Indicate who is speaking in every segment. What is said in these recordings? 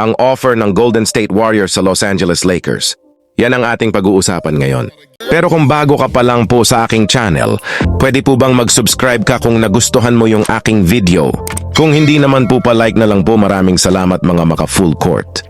Speaker 1: ang offer ng Golden State Warriors sa Los Angeles Lakers. Yan ang ating pag-uusapan ngayon. Pero kung bago ka pa lang po sa aking channel, pwede po bang mag-subscribe ka kung nagustuhan mo yung aking video? Kung hindi naman po pa-like na lang po maraming salamat mga maka-full court.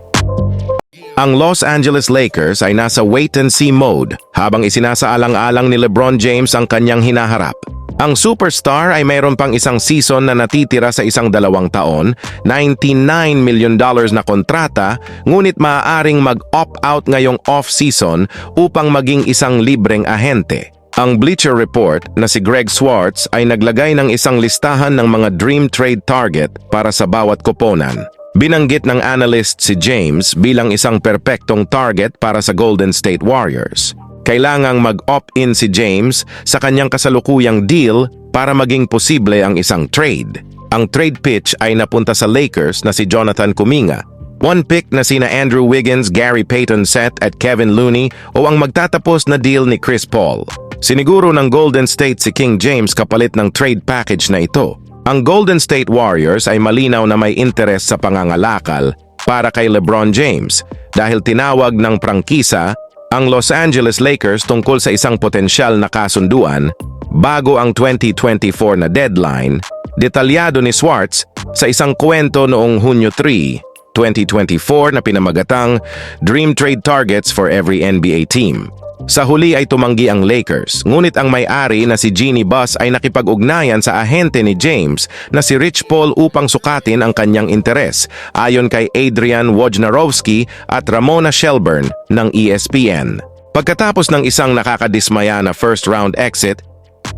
Speaker 1: Ang Los Angeles Lakers ay nasa wait-and-see mode habang isinasaalang-alang ni LeBron James ang kanyang hinaharap. Ang superstar ay mayroon pang isang season na natitira sa isang dalawang taon, $99 million dollars na kontrata, ngunit maaaring mag-opt-out ngayong off-season upang maging isang libreng ahente. Ang Bleacher Report na si Greg Swartz ay naglagay ng isang listahan ng mga dream trade target para sa bawat koponan. Binanggit ng analyst si James bilang isang perpektong target para sa Golden State Warriors. Kailangang mag-opt-in si James sa kanyang kasalukuyang deal para maging posible ang isang trade. Ang trade pitch ay napunta sa Lakers na si Jonathan Kuminga. One pick na sina Andrew Wiggins, Gary Payton Set at Kevin Looney o ang magtatapos na deal ni Chris Paul. Siniguro ng Golden State si King James kapalit ng trade package na ito. Ang Golden State Warriors ay malinaw na may interes sa pangangalakal para kay LeBron James dahil tinawag ng prangkisa ang Los Angeles Lakers tungkol sa isang potensyal na kasunduan bago ang 2024 na deadline, detalyado ni Swartz sa isang kwento noong Hunyo 3, 2024 na pinamagatang Dream Trade Targets for Every NBA Team. Sa huli ay tumanggi ang Lakers, ngunit ang may-ari na si Jeannie Buss ay nakipag-ugnayan sa ahente ni James na si Rich Paul upang sukatin ang kanyang interes, ayon kay Adrian Wojnarowski at Ramona Shelburne ng ESPN. Pagkatapos ng isang nakakadismaya na first-round exit,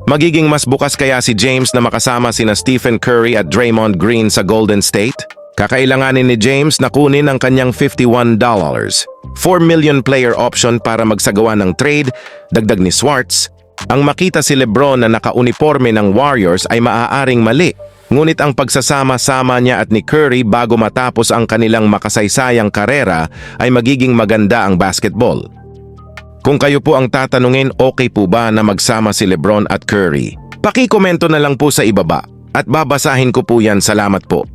Speaker 1: magiging mas bukas kaya si James na makasama sina Stephen Curry at Draymond Green sa Golden State? Kakailanganin ni James na kunin ang kanyang $51. 4 million player option para magsagawa ng trade, dagdag ni Swartz. Ang makita si Lebron na nakauniforme ng Warriors ay maaaring mali. Ngunit ang pagsasama-sama niya at ni Curry bago matapos ang kanilang makasaysayang karera ay magiging maganda ang basketball. Kung kayo po ang tatanungin, okay po ba na magsama si Lebron at Curry? Pakikomento na lang po sa ibaba at babasahin ko po yan. Salamat po.